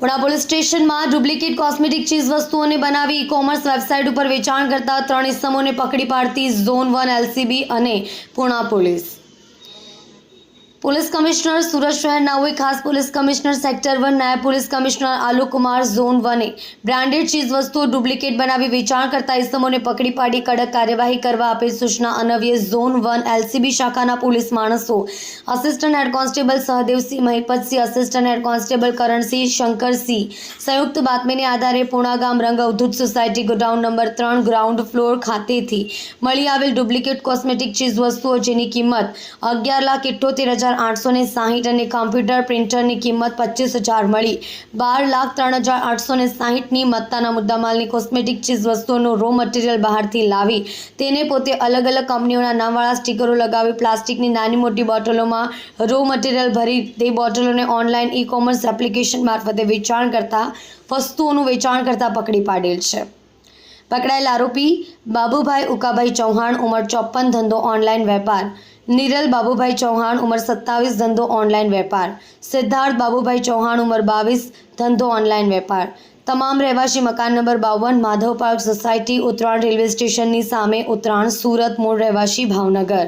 Puna police સ્ટેશનમાં duplicate cosmetic ચીજ વસ્તુઓને બનાવી ઈ કોમર્સ વેબસાઇટ ઉપર વેચાણ કરતા ત્રણ ઇસમોને પકડી પાડતી ઝોન વન એલસીબી અને Puna police. Police commissioner Surat શહેરના હોય ખાસ પોલીસ કમિશનર સેક્ટર વન નાયબ પોલીસ કમિશનર આલુકુમાર ઝોન વને બ્રાન્ડેડ ચીજ વસ્તુઓ ડુપ્લિકેટ બનાવી વેચાણ કરતા ઇસમોને પકડી પાડી કડક કાર્યવાહી કરવા આપેલ સૂચના અનવ્ય ઝોન વન એલસીબી શાખાના પોલીસ માણસો assistant head constable Sahdevsinh Mahipatsinh assistant head constable Karansinh Shankarsinh સંયુક્ત બાતમીને આધારે પૂણા ગામ Rang Avdhoot society godown number ત્રણ ગ્રાઉન્ડ ફ્લોર ખાતેથી મળી આવેલ ડુપ્લિકેટ કોસ્મેટિક ચીજ વસ્તુઓ જેની કિંમત અગિયાર લાખ ઇઠ્ઠોતેર હજાર આઠસો ને સાહીઠ અને કમ્પ્યુટર પ્રિન્ટરની કિંમત પચીસ હજાર મળી. બાર લાખ ત્રણ હજાર આઠસો ને સાહીઠની મત્તાના મુદ્દામાલની કોસ્મેટિક ચીજ વસ્તુઓનું રો મટીરિયલ બહારથી લાવી. તેને પોતે અલગ અલગ કંપનીઓના નામવાળા સ્ટીકરો લગાવી પ્લાસ્ટિકની નાની મોટી બોટલોમાં રો મટીરિયલ ભરી તે બોટલોને ઓનલાઈન ઈ કોમર્સ એપ્લિકેશન મારફતે વેચાણ કરતા વસ્તુઓનું વેચાણ કરતા પકડી પાડેલ છે. પકડાયેલ આરોપી બાબુભાઈ ઉકાભાઈ ચૌહાણ ઉંમર ચોપન ધંધો ઓનલાઈન વેપાર નિરલ બાબુભાઈ ચૌહાણ ઉંમર સત્તાવીસ ધંધો ઓનલાઈન વેપાર સિદ્ધાર્થ બાબુભાઈ ચૌહાણ ઉંમર બાવીસ ધંધો ઓનલાઈન વેપાર તમામ રહેવાસી મકાન નંબર બાવન Madhav park society Uttarayan railway સ્ટેશનની સામે ઉત્તરાયણ સુરત મૂળ રહેવાસી ભાવનગર